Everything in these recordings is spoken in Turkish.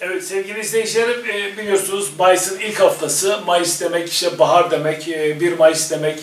Evet sevgili izleyicilerim e, biliyorsunuz Mayıs'ın ilk haftası. Mayıs demek işte bahar demek, e, 1 Mayıs demek,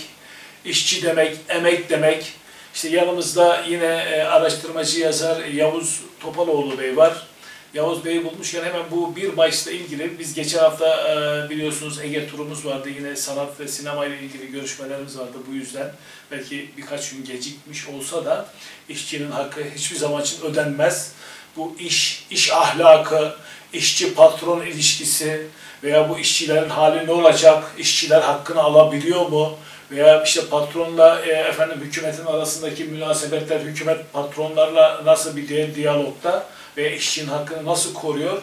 işçi demek, emek demek. İşte yanımızda yine e, araştırmacı yazar Yavuz Topaloğlu Bey var. Yavuz Bey'i bulmuşken hemen bu 1 Mayıs'la ilgili biz geçen hafta e, biliyorsunuz Ege turumuz vardı. Yine sanat ve sinema ile ilgili görüşmelerimiz vardı bu yüzden. Belki birkaç gün gecikmiş olsa da işçinin hakkı hiçbir zaman için ödenmez. Bu iş, iş ahlakı, işçi patron ilişkisi veya bu işçilerin hali ne olacak? İşçiler hakkını alabiliyor mu? Veya işte patronla e, efendim hükümetin arasındaki münasebetler hükümet patronlarla nasıl bir di- diyalogda ve işçinin hakkını nasıl koruyor?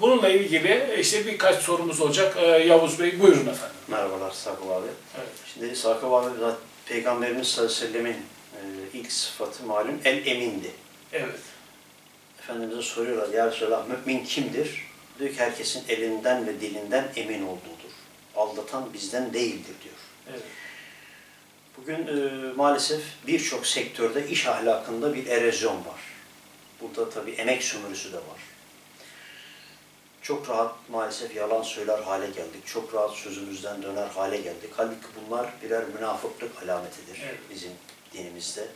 Bununla ilgili işte birkaç sorumuz olacak. E, Yavuz Bey buyurun efendim. Merhabalar Sakıp abi. Evet. Şimdi Sakıp abi Peygamberimiz sallallahu aleyhi ve sellemin e, ilk sıfatı malum el emindi. Evet. Efendimiz'e soruyorlar ya Resulallah mümin kimdir? Diyor ki herkesin elinden ve dilinden emin olduğudur. Aldatan bizden değildir diyor. Evet. Bugün e, maalesef birçok sektörde iş ahlakında bir erozyon var. Burada tabii emek sömürüsü de var. Çok rahat maalesef yalan söyler hale geldik. Çok rahat sözümüzden döner hale geldik. Halbuki bunlar birer münafıklık alametidir Evet. bizim dinimizde.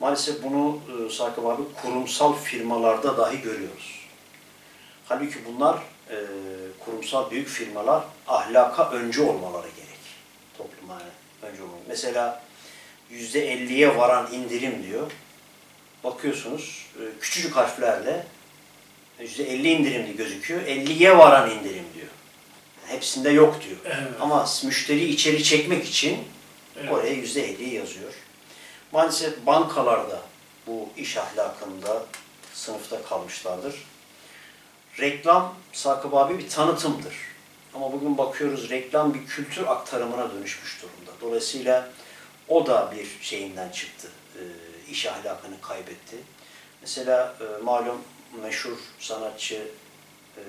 Maalesef bunu e, Sakıp abi kurumsal firmalarda dahi görüyoruz. Halbuki bunlar e, kurumsal büyük firmalar ahlaka öncü olmaları gerek. Topluma önce olmalı. Mesela yüzde elliye varan indirim diyor. Bakıyorsunuz e, küçücük harflerle yüzde elli indirimli gözüküyor. 50'ye varan indirim diyor. Hepsinde yok diyor. Evet. Ama müşteriyi içeri çekmek için Evet. oraya yüzde elli yazıyor. Maalesef bankalarda bu iş ahlakında sınıfta kalmışlardır. Reklam Sakıp abi bir tanıtımdır. Ama bugün bakıyoruz reklam bir kültür aktarımına dönüşmüş durumda. Dolayısıyla o da bir şeyinden çıktı. E, iş ahlakını kaybetti. Mesela e, malum meşhur sanatçı e,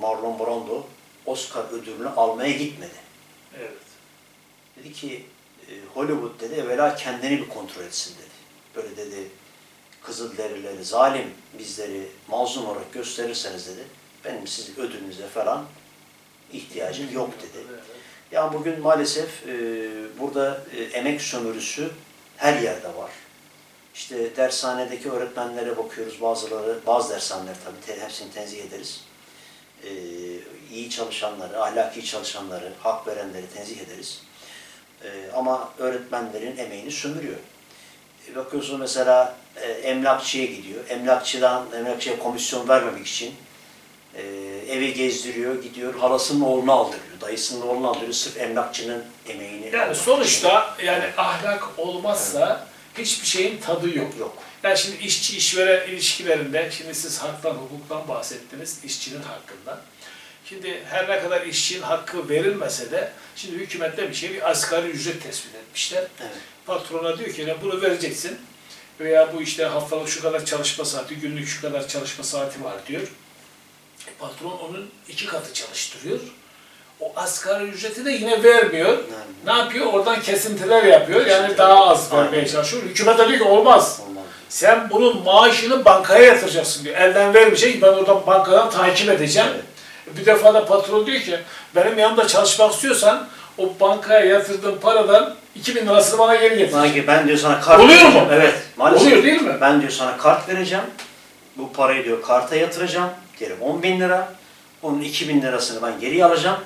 Marlon Brando Oscar ödülünü almaya gitmedi. Evet. Dedi ki Hollywood dedi evvela kendini bir kontrol etsin dedi. Böyle dedi Kızılderilileri zalim bizleri mazlum olarak gösterirseniz dedi benim sizin ödülünüze falan ihtiyacım yok dedi. Yani bugün maalesef e, burada e, emek sömürüsü her yerde var. İşte dershanedeki öğretmenlere bakıyoruz bazıları, bazı dershaneler tabii te, hepsini tenzih ederiz. E, iyi çalışanları, ahlaki çalışanları, hak verenleri tenzih ederiz. E, ama öğretmenlerin emeğini sömürüyor. E, bakıyorsunuz mesela e, emlakçıya gidiyor. Emlakçıdan, emlakçıya komisyon vermemek için e, evi gezdiriyor, gidiyor, halasının oğlunu aldırıyor, dayısının oğlunu aldırıyor, sırf emlakçının emeğini Yani sonuçta yani ahlak olmazsa hiçbir şeyin tadı yok. için. yok. Yani şimdi işçi işveren ilişkilerinde, şimdi siz haktan, hukuktan bahsettiniz, işçinin hakkından. Şimdi her ne kadar işçinin hakkı verilmese de, şimdi hükümette bir şey, bir asgari ücret tespit etmişler. Evet. Patrona diyor ki "Ya bunu vereceksin veya bu işte haftalık şu kadar çalışma saati, günlük şu kadar çalışma saati var diyor. E, patron onun iki katı çalıştırıyor. O asgari ücreti de yine vermiyor. Yani, Ne yapıyor? Oradan kesintiler yapıyor. Yani Kesintiler. daha az Aynen. vermeye çalışıyor. Hükümet de diyor ki olmaz. olmaz. Sen bunun maaşını bankaya yatıracaksın diyor. Elden vermeyecek. Ben oradan bankadan takip edeceğim. Bir defa da patron diyor ki benim yanımda çalışmak istiyorsan o bankaya yatırdığın paradan 2000 lirasını bana geri getir. Sanki ben diyor sana kart Oluyor vereceğim. mu? Evet. Maalesef. Oluyor değil mi? Ben diyor sana kart vereceğim. Bu parayı diyor karta yatıracağım. Diyelim 10 bin lira. Onun 2 bin lirasını ben geri alacağım.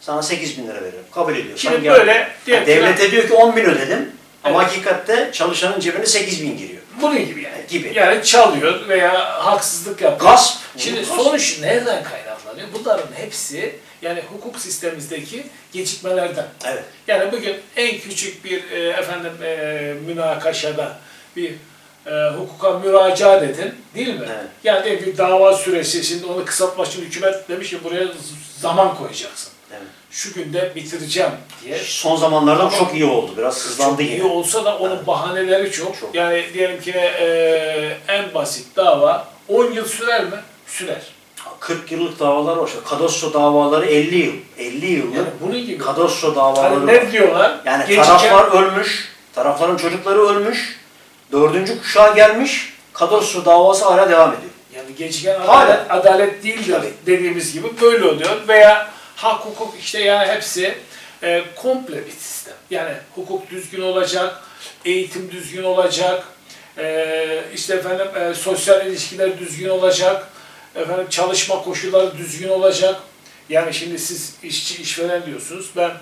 Sana 8 bin lira veririm. Kabul ediyorsan Şimdi gel. böyle diyelim ki- Devlete diyor ki 10 bin ödedim. Ama Evet. hakikatte çalışanın cebine 8 bin giriyor. Bunun gibi yani. Gibi. Yani çalıyor veya haksızlık yapıyor. Gasp. Şimdi Gasp. sonuç nereden kaynaklanıyor? Bunların hepsi yani hukuk sistemimizdeki gecikmelerden. Evet. Yani bugün en küçük bir e, efendim e, münakaşada bir e, hukuka müracaat edin değil mi? Evet. Yani ki dava süresi şimdi onu kısaltmak için hükümet demiş ki buraya zaman koyacaksın. evet. Şu günde bitireceğim diye. Son zamanlarda Ama- çok iyi oldu. Biraz hızlandı Çok iyi yine. olsa da onun Evet. bahaneleri çok. Çok. Yani diyelim ki e, en basit dava 10 yıl sürer mi? Sürer. 40 yıllık davalar var. Kadastro davaları 50 yıl. 50 yıllık Yani bunun gibi. kadastro davaları Hani var. ne diyorlar? Yani Geciken- taraflar ölmüş, tarafların çocukları ölmüş, dördüncü kuşağa gelmiş, kadastro davası hala devam ediyor. Yani Hala. adalet, adalet değildir Tabii. dediğimiz gibi böyle oluyor. Veya hak hukuk işte yani hepsi e, komple bir sistem. Yani hukuk düzgün olacak, eğitim düzgün olacak, e, işte efendim e, sosyal ilişkiler düzgün olacak, efendim çalışma koşulları düzgün olacak. Yani şimdi siz işçi işveren diyorsunuz. Ben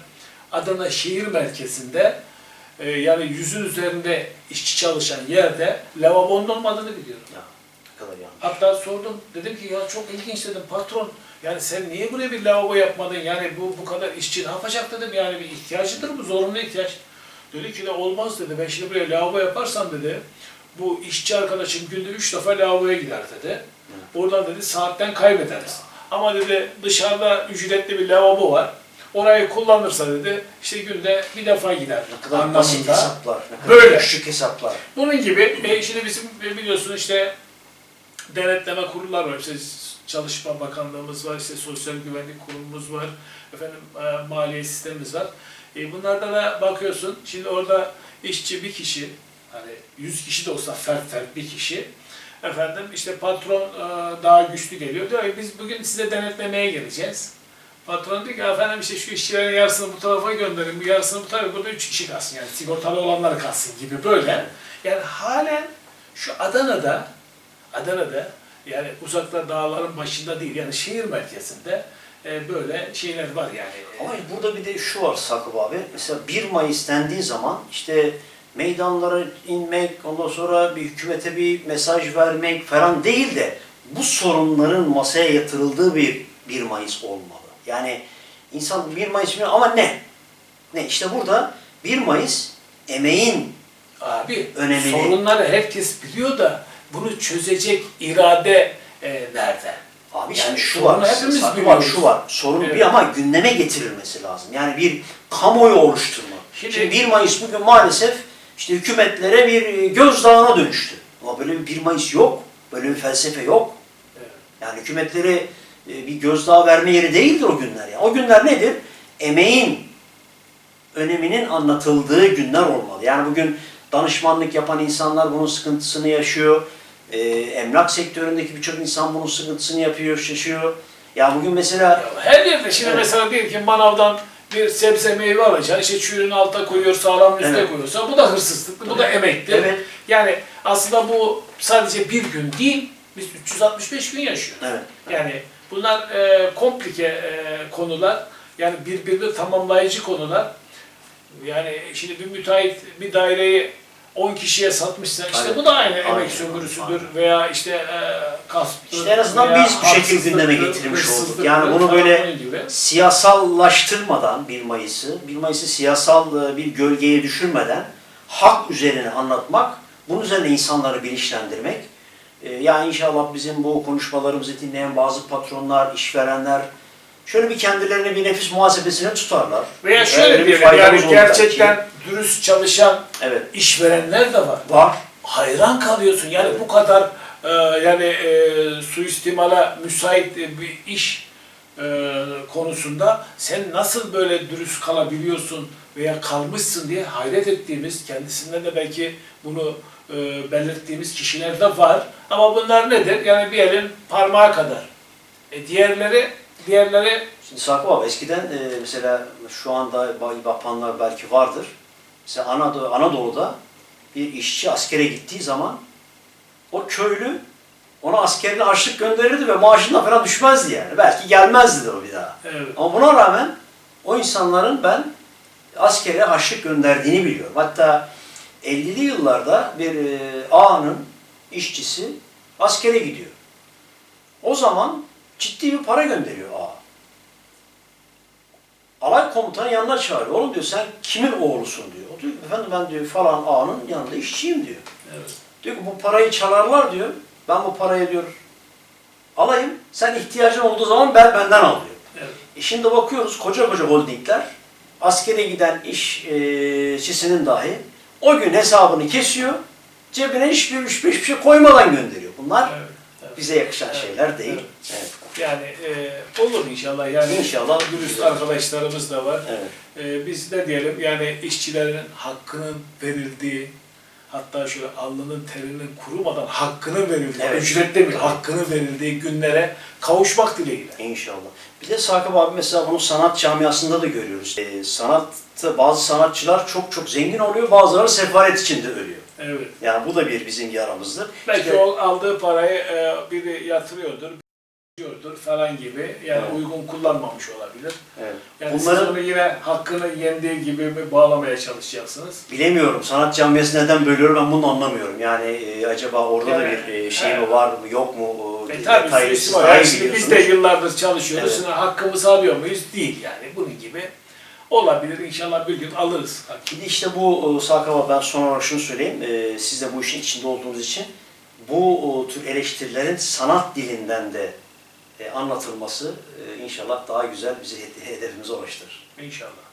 Adana şehir merkezinde e, yani yüzün üzerinde işçi çalışan yerde lavabonun olmadığını biliyorum. Ya, kadar yanlış. Hatta sordum. Dedim ki ya çok ilginç dedim patron. Yani sen niye buraya bir lavabo yapmadın? Yani bu bu kadar işçi ne yapacak dedim. Yani bir ihtiyacıdır bu zorunlu ihtiyaç. Dedi ki de olmaz dedi. Ben şimdi buraya lavabo yaparsam dedi. Bu işçi arkadaşım günde üç defa lavaboya gider dedi. Oradan dedi saatten kaybederiz. Ama dedi dışarıda ücretli bir lavabo var. Orayı kullanırsa dedi işte günde bir defa gider. Ne kadar basit anlamında. hesaplar, ne kadar Böyle. küçük hesaplar. Bunun gibi e, şimdi bizim e, biliyorsun işte denetleme kurullar var. İşte Çalışma Bakanlığımız var, işte Sosyal Güvenlik Kurumumuz var, efendim e, maliye sistemimiz var. E, bunlarda da bakıyorsun, şimdi orada işçi bir kişi, hani 100 kişi de olsa fert fert bir kişi, efendim işte patron e, daha güçlü geliyor. Diyor ki biz bugün size denetlemeye geleceğiz. Patron diyor ki efendim işte şu işçilerin yarısını bu tarafa gönderin, bu yarısını bu tarafa, burada üç kişi kalsın yani sigortalı olanlar kalsın gibi böyle. Yani halen şu Adana'da, Adana'da yani uzakta dağların başında değil yani şehir merkezinde e, böyle şeyler var yani. Ama burada bir de şu var Sakıp abi. Mesela 1 Mayıs dendiği zaman işte meydanlara inmek, ondan sonra bir hükümete bir mesaj vermek falan değil de bu sorunların masaya yatırıldığı bir 1 Mayıs olmalı. Yani insan 1 Mayıs mi ama ne? Ne? İşte burada 1 Mayıs emeğin Abi Önemini- sorunları herkes biliyor da bunu çözecek irade e, nerede? Abi Yani şimdi şu var, hepimiz biliyoruz. şu var. Sorun Evet. bir ama gündeme getirilmesi lazım. Yani bir kamuoyu oluşturma. Şimdi- Şimdi, 1 Mayıs bugün maalesef işte hükümetlere bir e, gözdağına dönüştü. Ama böyle bir 1 Mayıs yok. Böyle bir felsefe yok. Yani hükümetlere e, bir gözdağı verme yeri değildir o günler. Yani. O günler nedir? Emeğin öneminin anlatıldığı günler olmalı. Yani bugün danışmanlık yapan insanlar bunun sıkıntısını yaşıyor. Ee, emlak sektöründeki birçok insan bunun sıkıntısını yapıyor, yaşıyor. Ya bugün mesela Ya her yerde şimdi Evet. mesela diyelim ki manavdan bir sebze meyve alacaksın, işte çürüğün alta koyuyor, sağlam üstte Evet. koyuyorsa bu da hırsızlık, bu da emektir. Evet. Yani aslında bu sadece bir gün değil, biz 365 gün yaşıyoruz. evet. Yani bunlar e, komplike e, konular, yani birbirini tamamlayıcı konular. Yani şimdi bir müteahhit bir daireyi 10 kişiye satmışsa işte Aynen. bu da aynı Aynen. emek sömürüsüdür Aynen. veya işte e, gasptır. İşte en azından biz bu şekilde gündeme getirmiş olduk. Yani bunu böyle siyasallaştırmadan 1 Mayıs'ı, 1 Mayıs'ı siyasal e, bir gölgeye düşürmeden hak üzerine anlatmak, bunun üzerine insanları bilinçlendirmek. E, Yani inşallah bizim bu konuşmalarımızı dinleyen bazı patronlar, işverenler şöyle bir kendilerine bir nefis muhasebesine tutarlar. Veya Öyle şöyle bir faydamız yani gerçekten dürüst çalışan Evet. işverenler de var. Var. hayran kalıyorsun. Yani bu kadar e, yani e, suistimala müsait e, bir iş e, konusunda sen nasıl böyle dürüst kalabiliyorsun veya kalmışsın diye hayret ettiğimiz, kendisinden de belki bunu e, belirttiğimiz kişiler de var. Ama bunlar nedir? Yani bir elin parmağı kadar. E, diğerleri diğerleri Şimdi Sakıp abi eskiden e, mesela şu anda yapanlar belki vardır. Mesela Anadolu, Anadolu'da bir işçi askere gittiği zaman o köylü ona askerine açlık gönderirdi ve maaşından falan düşmezdi yani. Belki gelmezdi de o bir daha. evet, Ama buna rağmen o insanların ben askere açlık gönderdiğini biliyorum. Hatta 50'li yıllarda bir e, ağanın işçisi askere gidiyor. O zaman ciddi bir para gönderiyor ağa. Alay komutanı yanına çağırıyor. Oğlum diyor sen kimin oğlusun diyor. O diyor efendim ben diyor falan ağanın yanında işçiyim diyor. evet. Diyor ki bu parayı çalarlar diyor. Ben bu parayı diyor alayım. Sen ihtiyacın olduğu zaman ben benden al diyor. evet. E şimdi bakıyoruz koca koca holdingler askere giden işçisinin dahi o gün hesabını kesiyor. Cebine hiçbir, hiçbir, hiçbir şey koymadan gönderiyor. Bunlar evet, evet. bize yakışan Evet, şeyler değil. evet. Evet. Yani e, olur inşallah. Yani İnşallah. dürüst arkadaşlarımız da var. Evet. E, biz ne diyelim yani işçilerin hakkının verildiği, hatta şöyle alnının terinin kurumadan hakkının verildiği, Evet. ücret değil hakkının verildiği günlere kavuşmak dileğiyle. İnşallah. Bir de Sakıp abi mesela bunu sanat camiasında da görüyoruz. Ee, sanatta bazı sanatçılar çok çok zengin oluyor, bazıları sefalet içinde ölüyor. Evet. Yani bu da bir bizim yaramızdır. Belki İşte- o aldığı parayı e, biri yatırıyordur, falan gibi. Yani Evet. uygun kullanmamış olabilir. Evet. Yani Bunları- siz onu yine hakkını yendiği gibi mi bağlamaya çalışacaksınız? Bilemiyorum. Sanat camiası neden bölüyor ben bunu anlamıyorum. Yani e, acaba orada da Yani, bir e, şey mi evet. var mı yok mu? E E, tabii detaylı siz var. daha iyi biz de yıllardır çalışıyoruz. Evet. Hakkımızı alıyor muyuz? Değil yani. Bunun gibi olabilir. İnşallah bir gün alırız. Bir de işte bu abi ben son olarak şunu söyleyeyim. E, siz de bu işin içinde olduğunuz için bu tür eleştirilerin sanat dilinden de anlatılması e, inşallah daha güzel bizi hedefimize ulaştırır. İnşallah.